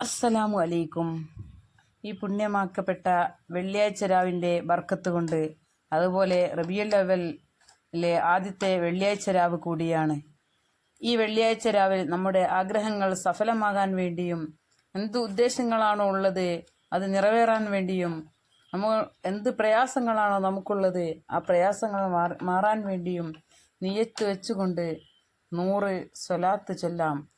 അസ്സലാമു അലൈക്കും ഈ പുണ്യമാക്കപ്പെട്ട വെള്ളിയാഴ്ച രാവിന്റെ ബർക്കത്ത് കൊണ്ട് അതുപോലെ റബിയുൽ അവലിലെ ആദ്യത്തെ വെള്ളിയാഴ്ച രാവ് കൂടിയാണ്. ഈ വെള്ളിയാഴ്ച രാവിൽ നമ്മുടെ ആഗ്രഹങ്ങൾ സഫലമാകാൻ വേണ്ടിയും എന്ത് ഉദ്ദേശങ്ങളാണോ ഉള്ളത് അത് നിറവേറാൻ വേണ്ടിയും നമ്മൾ എന്ത് പ്രയാസങ്ങളാണോ നമുക്കുള്ളത് ആ പ്രയാസങ്ങൾ മാറി- മാറാൻ വേണ്ടിയും നിയത്ത് വെച്ചുകൊണ്ട് നൂറ് സ്വലാത്ത് ചൊല്ലാം.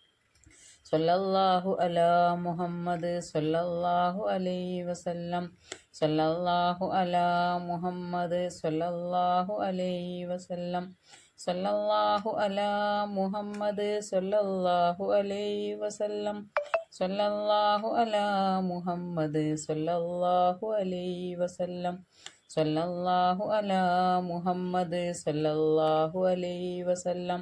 സല്ലല്ലാഹു അലാ മുഹമ്മദ് സല്ലല്ലാഹു അലൈഹി വസല്ലം. സല്ലല്ലാഹു അലാ മുഹമ്മദ് സല്ലല്ലാഹു അലൈഹി വസല്ലം. സല്ലല്ലാഹു അലാ മുഹമ്മദ് സല്ലല്ലാഹു അലൈഹി വസല്ലം. സല്ലല്ലാഹു അലാ മുഹമ്മദ് സല്ലല്ലാഹു അലൈഹി വസല്ലം. സല്ലല്ലാഹു അലാ മുഹമ്മദ് സല്ലല്ലാഹു അലൈഹി വസല്ലം.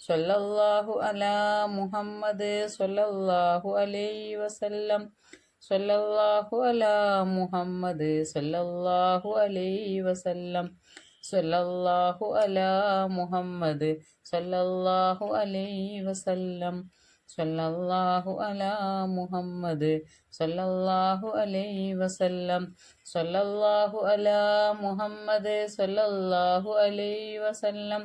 സല്ലല്ലാഹു അലാ മുഹമ്മദ് സല്ലല്ലാഹു അലൈഹി വസല്ലം. സല്ലല്ലാഹു അലാ മുഹമ്മദ് സല്ലല്ലാഹു അലൈഹി വസല്ലം. സല്ലല്ലാഹു അലാ മുഹമ്മദ് സല്ലല്ലാഹു അലൈഹി വസല്ലം. സല്ലല്ലാഹു അലാ മുഹമ്മദ് സല്ലല്ലാഹു അലൈഹി വസല്ലം. സല്ലല്ലാഹു അലാ മുഹമ്മദ് സല്ലല്ലാഹു അലൈഹി വസല്ലം.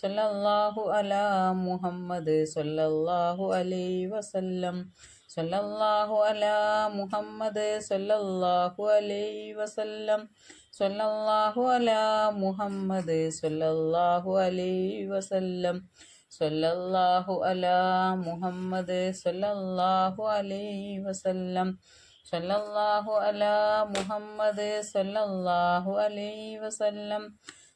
സല്ലല്ലാഹു അലാ മുഹമ്മദ് സല്ലല്ലാഹു അലൈഹി വസല്ലം. സല്ലല്ലാഹു അലാ മുഹമ്മദ് സല്ലല്ലാഹു അലൈഹി വസല്ലം. സല്ലല്ലാഹു അലാ മുഹമ്മദ് സല്ലല്ലാഹു അലൈഹി വസല്ലം. സല്ലല്ലാഹു അലാ മുഹമ്മദ് സല്ലല്ലാഹു അലൈഹി വസല്ലം. സല്ലല്ലാഹു അലാ മുഹമ്മദ് സല്ലല്ലാഹു അലൈഹി വസല്ലം.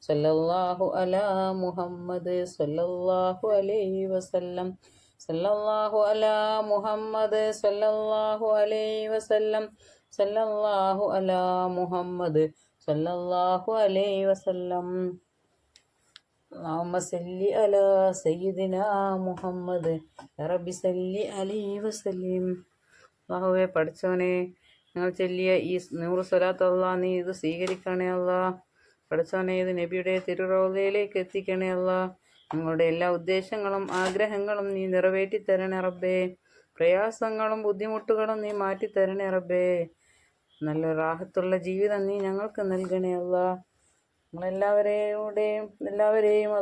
സല്ലല്ലാഹു അലാ മുഹമ്മദ് സല്ലല്ലാഹു അലൈഹി വസല്ലം സല്ലല്ലാഹു അലാ മുഹമ്മദ് സല്ലല്ലാഹു അലൈഹി വസല്ലം സല്ലല്ലാഹു അലാ മുഹമ്മദ് സല്ലല്ലാഹു അലൈഹി വസല്ലം اللهم صل على سيدنا മുഹമ്മദ് റബ്ബി സല്ലി അലൈഹി വസല്ലം അള്ളാഹുവെ പഠിച്ചവനെ ഞങ്ങൾ ചൊല്ലിയ ഈ നൂറ് സ്വലാത്ത് അള്ളാ നീ ഇത് സ്വീകരിക്കണേ അല്ലാ പഠിച്ചവനെ നബിയുടെ തിരുറോലയിലേക്ക് എത്തിക്കണേ അല്ല. ഞങ്ങളുടെ എല്ലാ ഉദ്ദേശങ്ങളും ആഗ്രഹങ്ങളും നീ നിറവേറ്റി തരണേ റബ്ബേ. പ്രയാസങ്ങളും ബുദ്ധിമുട്ടുകളും നീ മാറ്റി തരണേ റബ്ബേ. നല്ല റാഹത്തുള്ള ജീവിതം നീ ഞങ്ങൾക്ക് നൽകണേ അല്ല. ഞങ്ങളെല്ലാവരെയും എല്ലാവരെയും